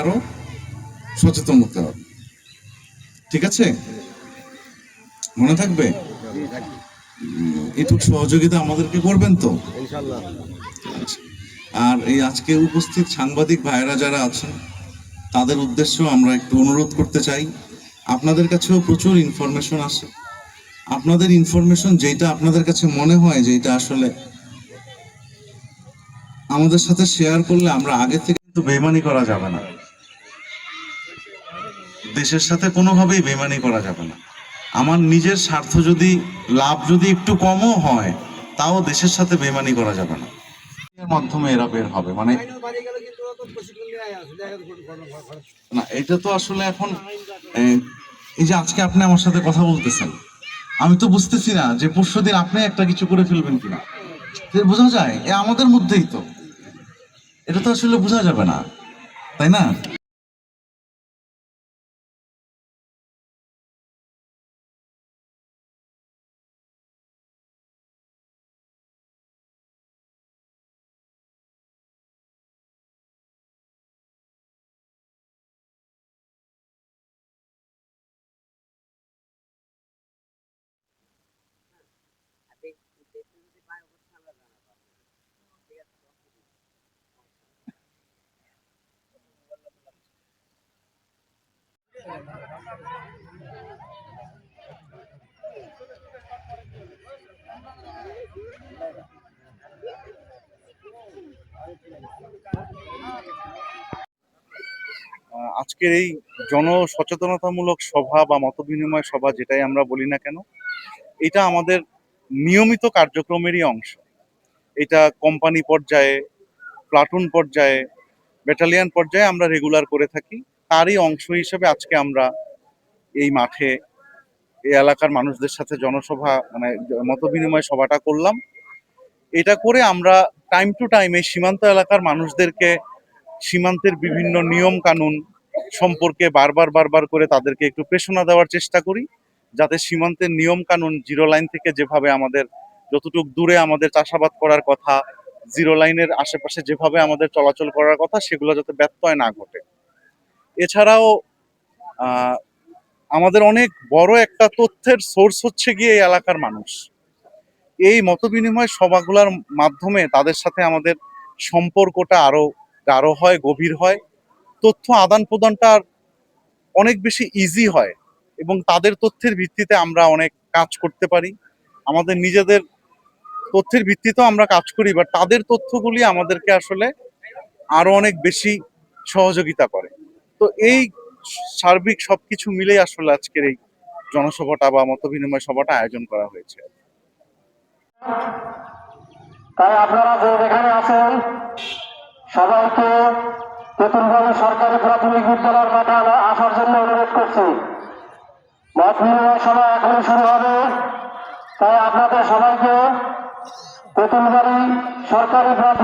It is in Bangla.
আরও সচেতন হতে হবে। ঠিক আছে? মনে থাকবে? এটুকু সহযোগিতা আমাদেরকে করবেন তো? আচ্ছা। আর এই আজকে উপস্থিত সাংবাদিক ভাইরা যারা আছেন তাদের উদ্দেশ্যেও আমরা একটু অনুরোধ করতে চাই। আপনাদের কাছেও প্রচুর ইনফরমেশন আসে আপনাদের ইনফরমেশন যেটা আপনাদের কাছে মনে হয় যে এটা আসলে আমাদের সাথে শেয়ার করলে আমরা আগে থেকে কিন্তু বেমানি করা যাবে না। দেশের সাথে কোনোভাবেই বেমানি করা যাবে না। আমার নিজের স্বার্থ যদি লাভ যদি একটু কমও হয় তাও দেশের সাথে বেমানি করা যাবে না। এর মাধ্যমে এরা বের হবে মানে না এটা তো আসলে এখন এই যে আজকে আপনি আমার সাথে কথা বলতেছেন আমি তো বুঝতেছি না যে পরশু দিন আপনি একটা কিছু করে ফেলবেন কিনা। বোঝা যায় এ আমাদের মধ্যেই তো। এটা তো আসলে বোঝা যাবে না তাই না? আজকের এই জনসচেতনতামূলক সভা বা মতবিনিময় সভা যেটাই আমরা বলি না কেন, এটা আমাদের নিয়মিত কার্যক্রমেরই অংশ। এটা কোম্পানি পর্যায়ে, প্লাটুন পর্যায়ে, ব্যাটালিয়ান পর্যায়ে আমরা রেগুলার করে থাকি। তারই অংশ হিসেবে আজকে আমরা এই মাঠে, এই এলাকার মানুষদের সাথে জনসভা মানে মতবিনিময় সভাটা করলাম। এটা করে আমরা টাইম টু টাইম এই সীমান্ত এলাকার মানুষদেরকে সীমান্তের বিভিন্ন নিয়ম কানুন সম্পর্কে বারবার বারবার করে তাদেরকে একটু প্রেষণা দেওয়ার চেষ্টা করি, যাতে সীমান্তের নিয়ম কানুন জিরো লাইন থেকে যেভাবে আমাদের যতটুক দূরে আমাদের চাষাবাদ করার কথা জিরো লাইনের আশেপাশে যেভাবে আমাদের চলাচল করার কথা, সেগুলো যাতে ব্যত্যয় না ঘটে। এছাড়াও আমাদের অনেক বড় একটা তথ্যের সোর্স হচ্ছে গিয়ে এই এলাকার মানুষ। এই মতবিনিময় সভাগুলোর মাধ্যমে তাদের সাথে আমাদের সম্পর্কটা আরও গাঢ় হয়, গভীর হয়। তথ্য আদান প্রদানটা অনেক বেশি ইজি হয় এবং তাদের তথ্যের ভিত্তিতে আমরা অনেক কাজ করতে পারি। আমাদের নিজেদের তথ্যের ভিত্তিতেও আমরা কাজ করি বা তাদের তথ্যগুলি আমাদেরকে আসলে আরও অনেক বেশি সহযোগিতা করে। তো এই সার্বিক সবকিছু মিলেই আসলে আজকের এই জনসভাটা বা মত বিনিময় সভাটা আয়োজন করা হয়েছে। তাই আপনারা যে যেখানে আছেন সবাইকে তেঁতুলবাড়ি সরকারি প্রাথমিক বিদ্যালয়ের মাঠে আসার জন্য অনুরোধ করছি। মত বিনিময় সভা এখন শুরু হবে। তাই আপনাদের সবাইকে তেঁতুলবাড়ি সরকারি প্রাথমিক